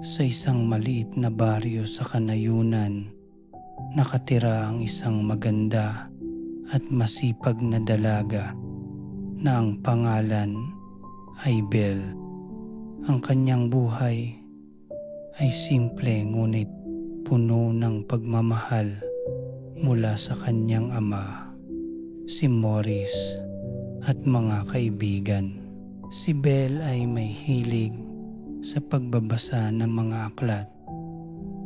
Sa isang maliit na baryo sa kanayunan, nakatira ang isang maganda at masipag na dalaga na ang pangalan ay Belle. Ang kanyang buhay ay simple ngunit puno ng pagmamahal mula sa kanyang ama, si Morris at mga kaibigan. Si Belle ay may hilig sa pagbabasa ng mga aklat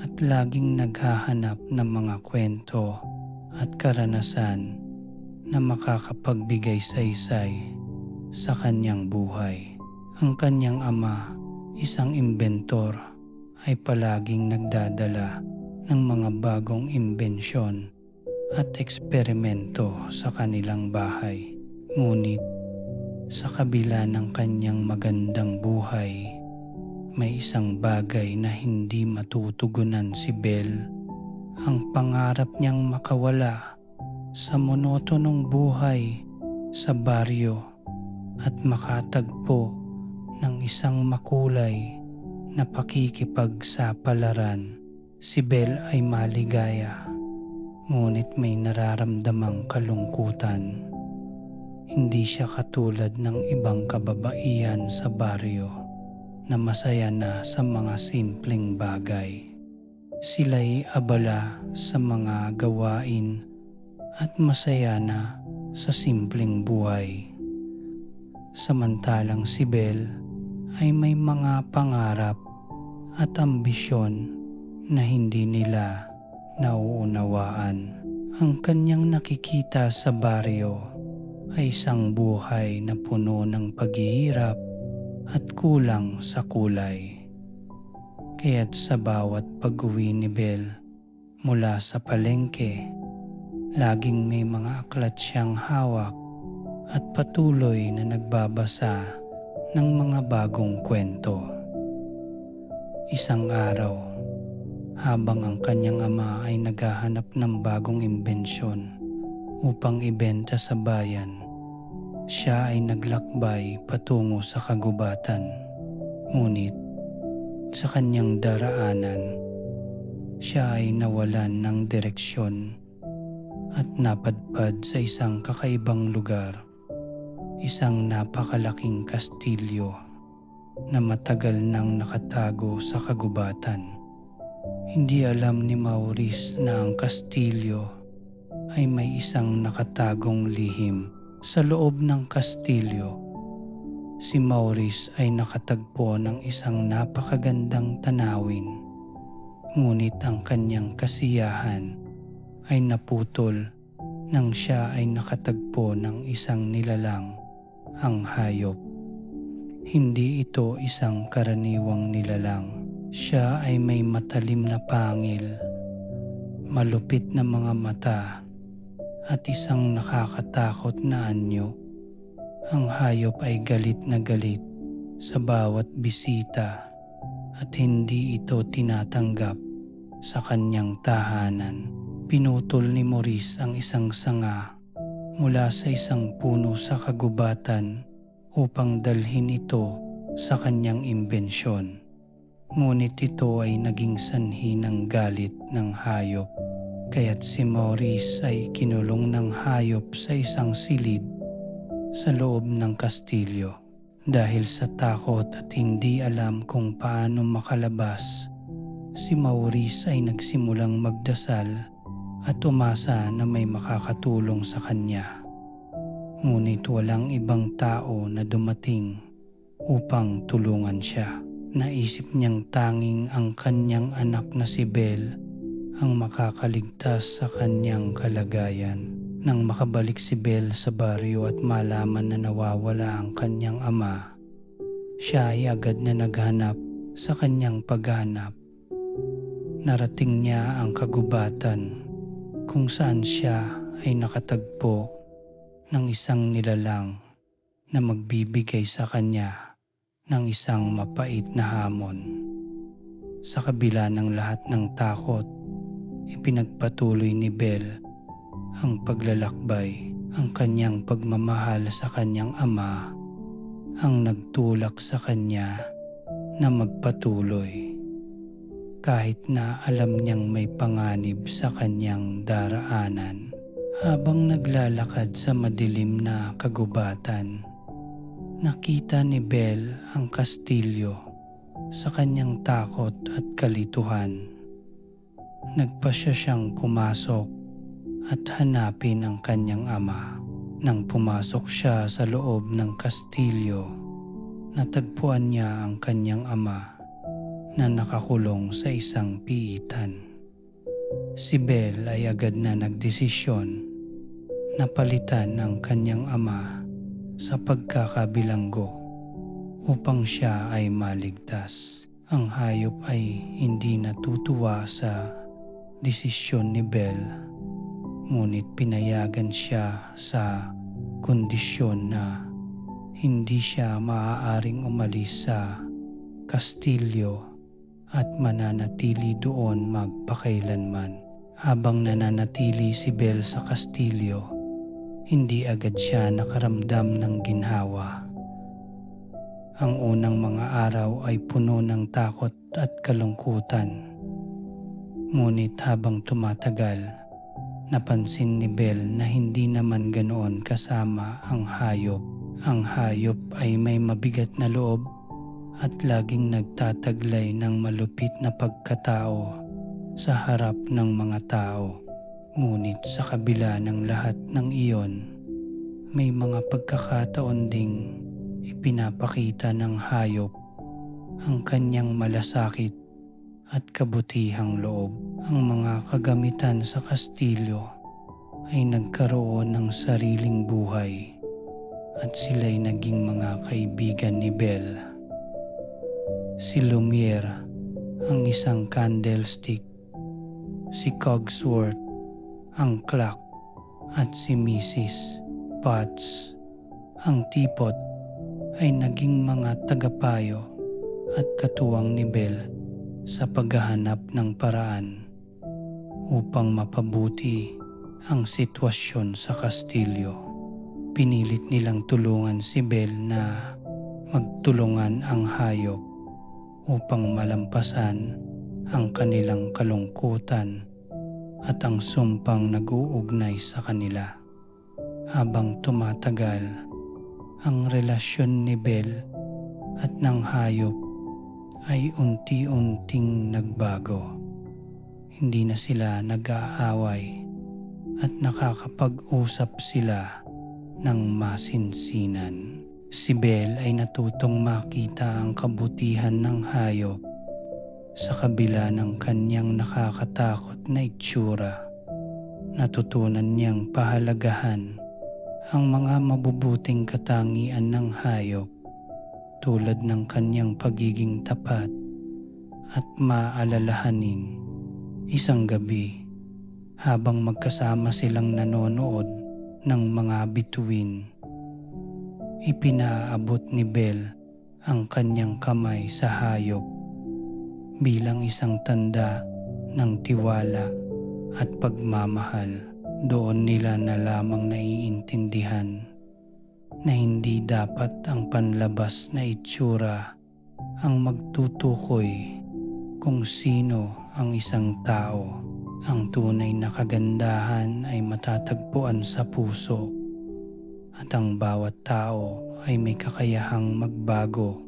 at laging naghahanap ng mga kwento at karanasan na makakapagbigay saysay sa kanyang buhay. Ang kanyang ama, isang inventor, ay palaging nagdadala ng mga bagong imbensyon at eksperimento sa kanilang bahay. Ngunit sa kabila ng kanyang magandang buhay, may isang bagay na hindi matutugunan si Belle. Ang pangarap niyang makawala sa monotonong buhay sa baryo at makatagpo ng isang makulay na pakikipagsapalaran. Si Belle ay maligaya, ngunit may nararamdamang kalungkutan. Hindi siya katulad ng ibang kababaihan sa baryo na masaya na sa mga simpleng bagay. Sila'y abala sa mga gawain at masaya na sa simpleng buhay. Samantalang si Belle ay may mga pangarap at ambisyon na hindi nila nauunawaan. Ang kanyang nakikita sa baryo ay isang buhay na puno ng paghihirap at kulang sa kulay. Kaya't sa bawat pag-uwi ni Bel mula sa palengke, laging may mga aklat siyang hawak at patuloy na nagbabasa ng mga bagong kwento. Isang araw, habang ang kanyang ama ay naghahanap ng bagong imbensyon upang ibenta sa bayan, siya ay naglakbay patungo sa kagubatan. Ngunit sa kanyang daraanan, siya ay nawalan ng direksyon at napadpad sa isang kakaibang lugar, isang napakalaking kastilyo na matagal nang nakatago sa kagubatan. Hindi alam ni Maurice na ang kastilyo ay may isang nakatagong lihim sa loob ng kastilyo, si Maurice ay nakatagpo ng isang napakagandang tanawin. Ngunit ang kanyang kasiyahan ay naputol nang siya ay nakatagpo ng isang nilalang, ang hayop. Hindi ito isang karaniwang nilalang. Siya ay may matalim na pangil, malupit na mga mata at isang nakakatakot na anyo. Ang hayop ay galit na galit sa bawat bisita at hindi ito tinatanggap sa kanyang tahanan. Pinutol ni Maurice ang isang sanga mula sa isang puno sa kagubatan upang dalhin ito sa kanyang imbensyon. Ngunit ito ay naging sanhi ng galit ng hayop Kaya't si Maurice ay kinulong ng hayop sa isang silid sa loob ng kastilyo. Dahil sa takot at hindi alam kung paano makalabas, si Maurice ay nagsimulang magdasal at umasa na may makakatulong sa kanya. Ngunit walang ibang tao na dumating upang tulungan siya. Naisip niyang tanging ang kanyang anak na si Belle ang makakaligtas sa kanyang kalagayan. Nang makabalik si Belle sa baryo at malaman na nawawala ang kanyang ama, siya ay agad na naghanap sa kanyang paghanap. Narating niya ang kagubatan kung saan siya ay nakatagpo ng isang nilalang na magbibigay sa kanya ng isang mapait na hamon. Sa kabila ng lahat ng takot ipinagpatuloy ni Belle ang paglalakbay, ang kanyang pagmamahal sa kanyang ama, ang nagtulak sa kanya na magpatuloy. kahit na alam niyang may panganib sa kanyang daraanan. Habang naglalakad sa madilim na kagubatan, nakita ni Belle ang kastilyo sa kanyang takot at kalituhan. Nagpasya siyang pumasok at hanapin ang kanyang ama. Nang pumasok siya sa loob ng kastilyo, natagpuan niya ang kanyang ama na nakakulong sa isang piitan. Si Belle ay agad na nagdesisyon na palitan ang kanyang ama sa pagkakabilanggo upang siya ay maligtas. Ang hayop ay hindi natutuwa sa desisyon ni Belle ngunit pinayagan siya sa kondisyon na hindi siya maaaring umalis sa kastilyo at mananatili doon magpakailanman. Habang nananatili si Belle sa kastilyo, hindi agad siya nakaramdam ng ginhawa. Ang unang mga araw ay puno ng takot at kalungkutan. Ngunit habang tumatagal, Napansin ni Belle na hindi naman ganoon kasama ang hayop. Ang hayop ay may mabigat na loob at laging nagtataglay ng malupit na pagkatao sa harap ng mga tao. Ngunit sa kabila ng lahat ng iyon, may mga pagkakataon ding ipinapakita ng hayop ang kanyang malasakit at kabutihang loob. Ang mga kagamitan sa kastilyo ay nagkaroon ng sariling buhay at sila'y naging mga kaibigan ni Belle. Si Lumiere, ang isang candlestick, si Cogsworth, ang clock, at si Mrs. Potts, ang tipot, ay naging mga tagapayo at katuwang ni Belle sa paghahanap ng paraan upang mapabuti ang sitwasyon sa kastilyo. Pinilit nilang tulungan si Belle na magtulungan ang hayop upang malampasan ang kanilang kalungkutan at ang sumpang nag-uugnay sa kanila. Habang tumatagal, ang relasyon ni Belle at ng hayop ay unti-unting nagbago. Hindi na sila nag-aaway at nakakapag-usap sila ng masinsinan. Si Belle ay natutong makita ang kabutihan ng hayop sa kabila ng kanyang nakakatakot na itsura. Natutunan niyang pahalagahan ang mga mabubuting katangian ng hayop tulad ng kanyang pagiging tapat at maalalahanin. Isang gabi, habang magkasama silang nanonood ng mga bituin, ipinaabot ni Belle ang kanyang kamay sa hayop bilang isang tanda ng tiwala at pagmamahal. Doon nila na lamang naiintindihan na hindi dapat ang panlabas na itsura ang magtutukoy kung sino ang isang tao. Ang tunay na kagandahan ay matatagpuan sa puso at ang bawat tao ay may kakayahang magbago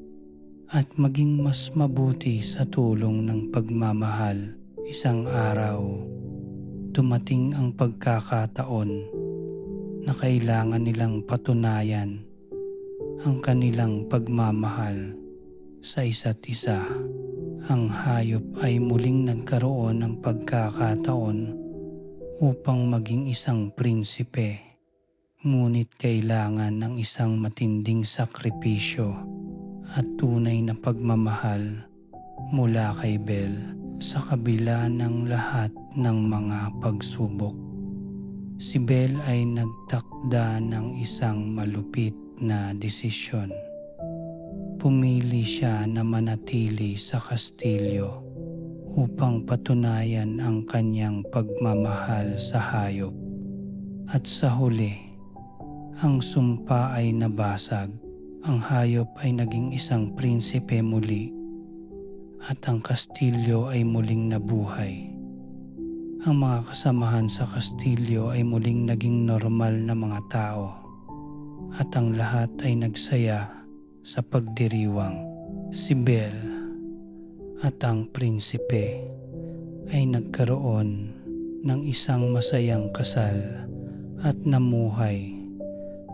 at maging mas mabuti sa tulong ng pagmamahal. Isang araw, dumating ang pagkakataon na kailangan nilang patunayan ang kanilang pagmamahal sa isa't isa. Ang hayop ay muling nagkaroon ng pagkakataon upang maging isang prinsipe. Ngunit kailangan ng isang matinding sakripisyo at tunay na pagmamahal mula kay Belle sa kabila ng lahat ng mga pagsubok si Belle ay nagtakda ng isang malupit na desisyon. Pumili siya na manatili sa kastilyo upang patunayan ang kanyang pagmamahal sa hayop. At sa huli, ang sumpa ay nabasag. Ang hayop ay naging isang prinsipe muli at ang kastilyo ay muling nabuhay. Ang mga kasamahan sa kastilyo ay muling naging normal na mga tao at ang lahat ay nagsaya sa pagdiriwang. Si Belle at ang prinsipe ay nagkaroon ng isang masayang kasal at namuhay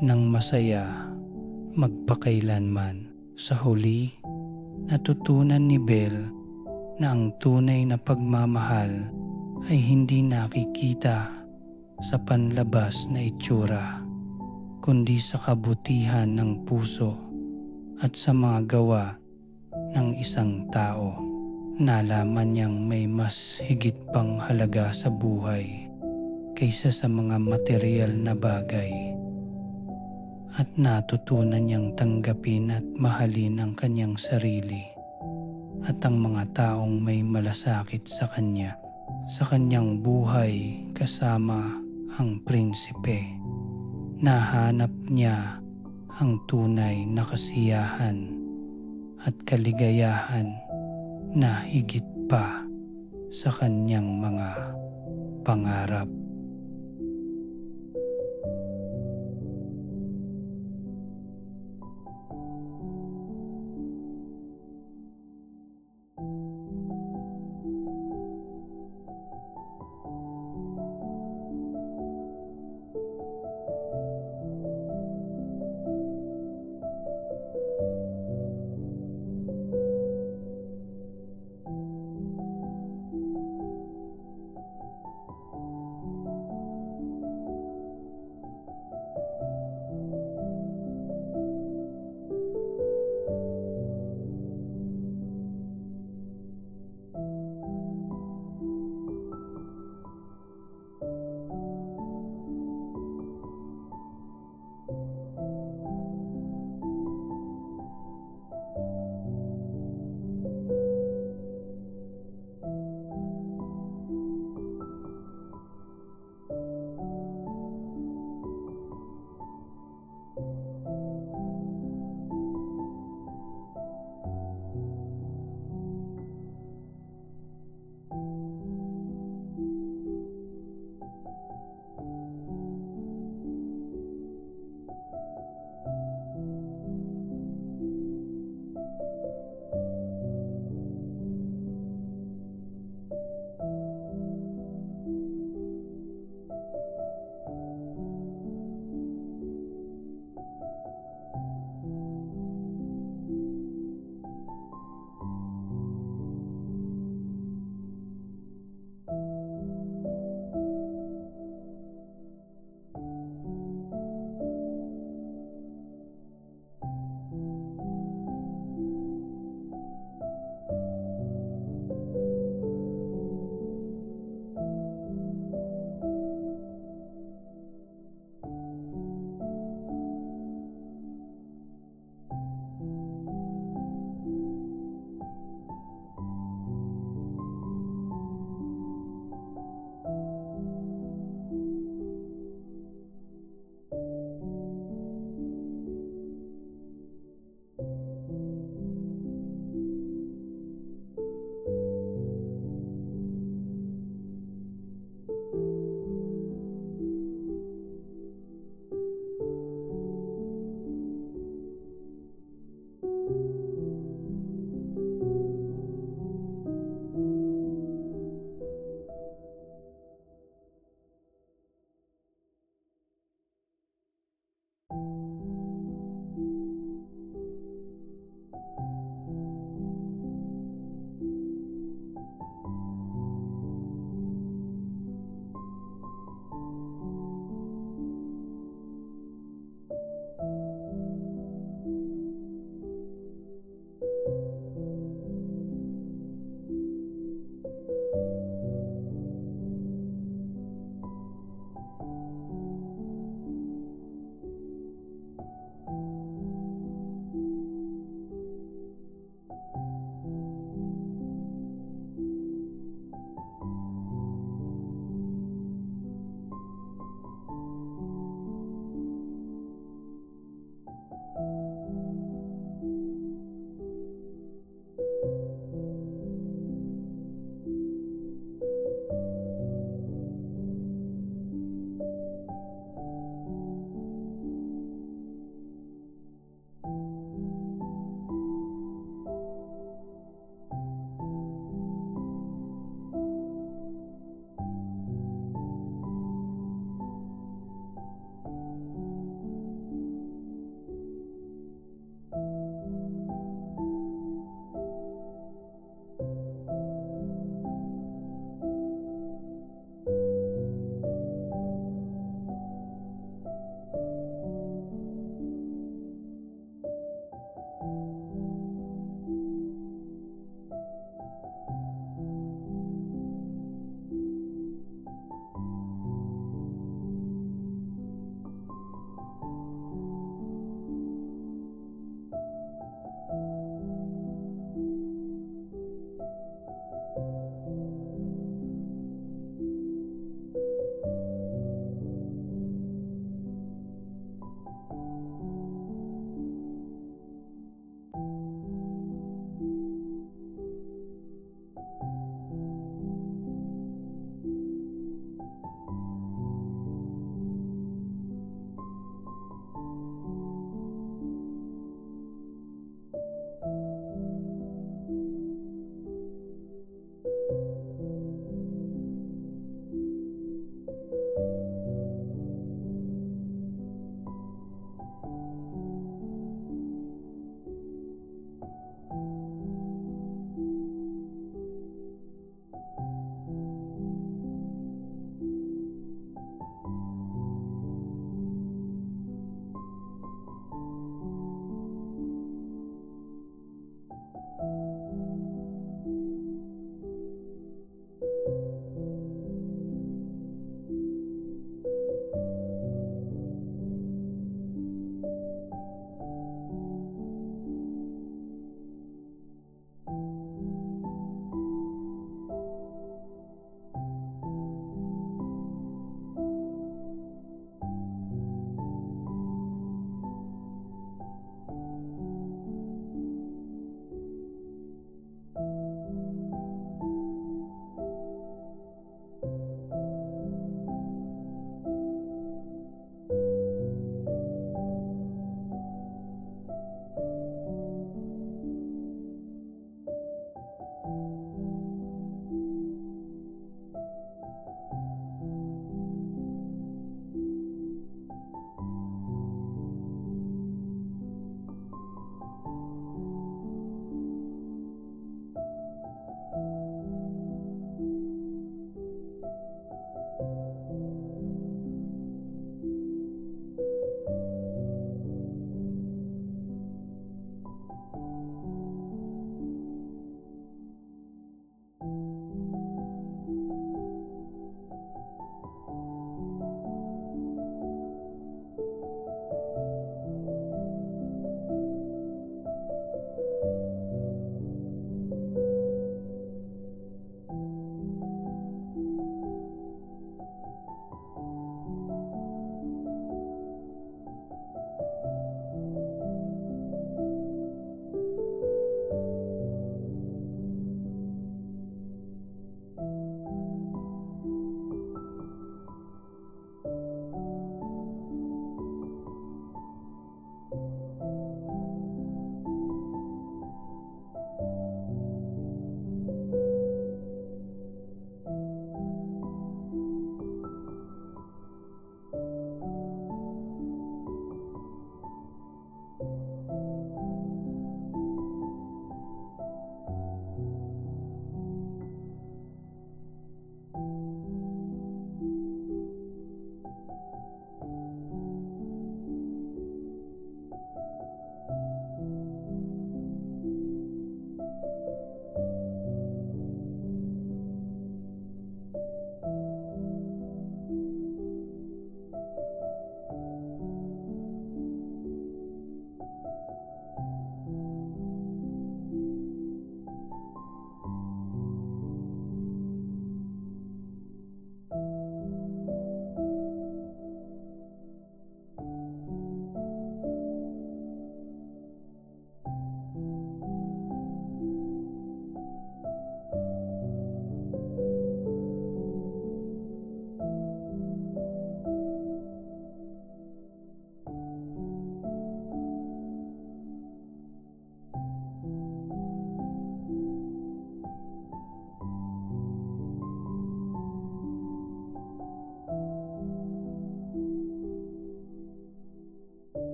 ng masaya magpakailanman. Sa huli, natutunan ni Belle na ang tunay na pagmamahal ay hindi nakikita sa panlabas na itsura, kundi sa kabutihan ng puso at sa mga gawa ng isang tao. Nalaman niyang may mas higit pang halaga sa buhay kaysa sa mga material na bagay. At natutunan niyang tanggapin at mahalin ang kanyang sarili at ang mga taong may malasakit sa kanya sa kanyang buhay kasama ang prinsipe. Nahanap niya ang tunay na kasiyahan at kaligayahan na higit pa sa kanyang mga pangarap.